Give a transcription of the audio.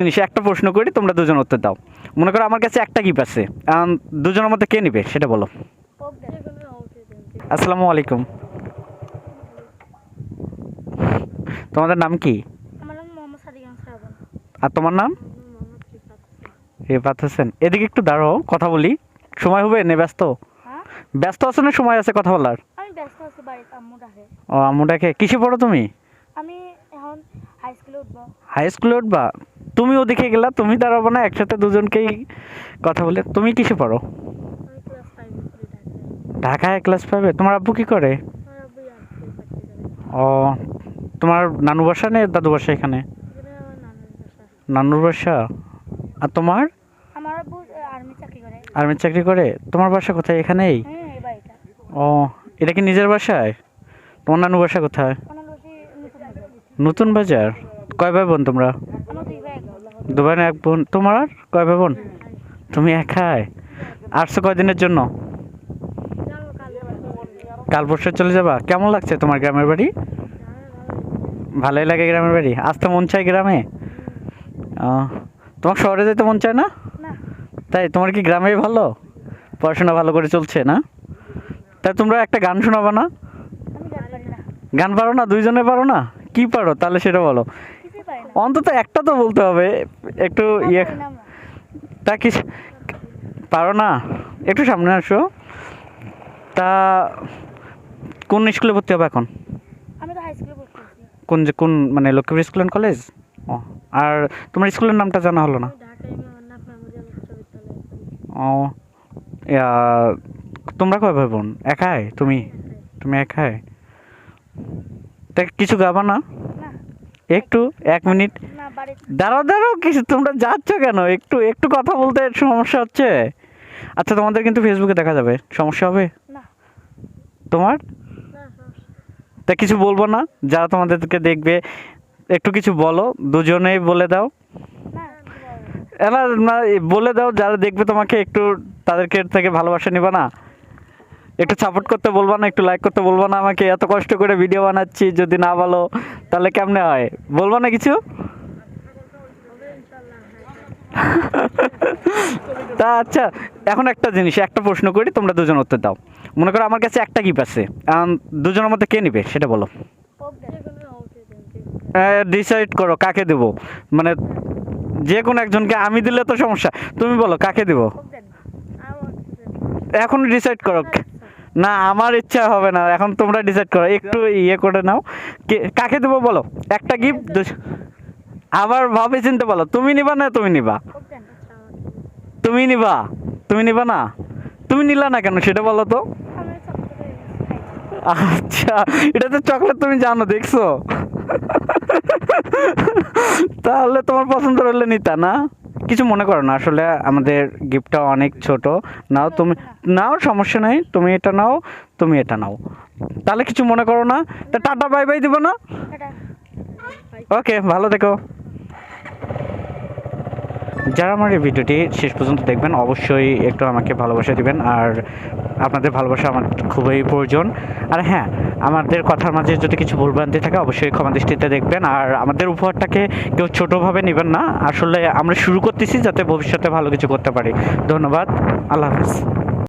জিনিস একটা প্রশ্ন করি তোমরা দুজন উত্তর দাও। মনে করো আমার কাছে একটা গিফট আছে। দুজনের মধ্যে কে নিবে? সেটা বলো। আসসালামু আলাইকুম। তোমাদের নাম কি? আর তোমার নাম? রেফাত হোসেন। এদিকে একটু দাঁড়াও কথা বলি। সময় হবে? নে ব্যস্ত? হ্যাঁ? ব্যস্ত আছো না? সময় আছে কথা বলার? আমি ব্যস্ত আছি বাড়িতে আম্মু ডাকে। ও কিসে পড়ো তুমি? আমি এখন হাই স্কুলে উঠবো। হাই স্কুলে উঠবা? তুমি ওদিকে গেলা তুমি দাঁড়াবো না একসাথে দুজনকেই কথা বলে। তুমি কিসে পড়ো? আমি ক্লাস ফাইভে ঢাকায় ক্লাস পাবে? তোমার আব্বু কি করে? ও তোমার নানু বাসা নেই দাদু বাসা এখানে? নানুর বাসা। আর তোমার? আর্মি চাকরি করে। আর্মির চাকরি করে? তোমার বাসা কোথায়? এখানেই? ও এটা কি নিজের বাসায়? তোমার নানু বাসা কোথায়? নতুন বাজার। নতুন বাজার। কয় ভাই বোন তোমরা? বোন। দু ভাই এক বোন তোমার কয় ভাই বোন? তুমি একাই? আসছো কয়দিনের জন্য? কাল পরশু চলে যাবা? কেমন লাগছে তোমার গ্রামের বাড়ি? ভালোই লাগে গ্রামের বাড়ি। আসতে মন চায় গ্রামে? তোমার শহরে যেতে মন চায় না? তাই তোমার কি গ্রামেই ভালো? পড়াশোনা ভালো করে চলছে না? তাই তোমরা একটা গান শোনাবো না। গান পারি না? দুইজনে পারো না? কি পারো? তাহলে সেটা বলো। অন্তত একটা তো বলতে হবে। একটু ইয়ে। তা কি পারো না? একটু সামনে আসো। তা কোন স্কুলে ভর্তি হবে এখন? আমি তো হাই স্কুলে পড়তে কোন যে কোন মানে লক্ষ্মীপুর স্কুল অ্যান্ড কলেজ ও আর তোমার স্কুলের নামটা জানা হলো না? ও তোমরা কয় ভাই বোন? একাই? তুমি? তুমি একাই? তা কিছু গাবা না? একটু এক মিনিট। দাঁড়াও দাঁড়াও কিছু তোমরা যাচ্ছ কেন? একটু একটু কথা বলতে সমস্যা হচ্ছে। আচ্ছা তোমাদের কিন্তু ফেসবুকে দেখা যাবে। সমস্যা হবে? তোমার? তা কিছু বলব না? যারা তোমাদেরকে দেখবে একটু কিছু বলো। দুজনেই বলে দাও। না না। বলে দাও। যারা দেখবে তোমাকে একটু তাদেরকে থেকে ভালোবাসা নিবা না। একটু সাপোর্ট করতে বলবা না একটু লাইক করতে বলবা না আমাকে। এত কষ্ট করে ভিডিও বানাচ্ছি যদি না বলো। তাহলে কেমনে হয়? বলব না কিছু? তা আচ্ছা এখন একটা জিনিস একটা প্রশ্ন করি তোমরা দুজন উত্তর দাও। মনে করো আমার কাছে একটা গিফট আছে। দুজনের মধ্যে কে নিবে? সেটা বলো। ডিসাইড করো কাকে দেব? মানে যে কোনো একজনকে আমি দিলে তো সমস্যা। তুমি বলো কাকে দেব? এখন ডিসাইড করো না, আমার ইচ্ছা হবে না। এখন তোমরা ডিসাইড করো। একটু ইয়ে করে নাও। কাকে দেবো বলো? একটা গিফট আবার ভাবে চিনতে বলো তুমি নিবা না তুমি নিবা? তুমি নিবা? তুমি নিবা না? তুমি নিলা না কেন সেটা বলো তো। আচ্ছা এটা তো চকলেট তুমি জানো, দেখছ? তাহলে তোমার পছন্দ হলে নিতা না? কিছু মনে করো না, আসলে আমাদের গিফটটা অনেক ছোট। নাও তুমি, নাও, সমস্যা নেই। তুমি এটা নাও, তুমি এটা নাও। তাহলে কিছু মনে করো না? তা টাটা বাই বাই দিব না? ওকে, ভালো দেখো যারা আমার এই ভিডিওটি শেষ পর্যন্ত দেখবেন, অবশ্যই একটু আমাকে ভালোবাসা দিবেন। আর আপনাদের ভালোবাসা আমার খুবই প্রয়োজন। আর হ্যাঁ আমাদের কথার মাঝে যদি কিছু ভুলভ্রান্তি থাকে, অবশ্যই ক্ষমা দৃষ্টিতে দেখবেন। আর আমাদের উপহারটাকে কেউ ছোটোভাবে নেবেন না। আসলে আমরা শুরু করতেছি যাতে ভবিষ্যতে ভালো কিছু করতে পারি। ধন্যবাদ। আল্লাহ হাফিজ।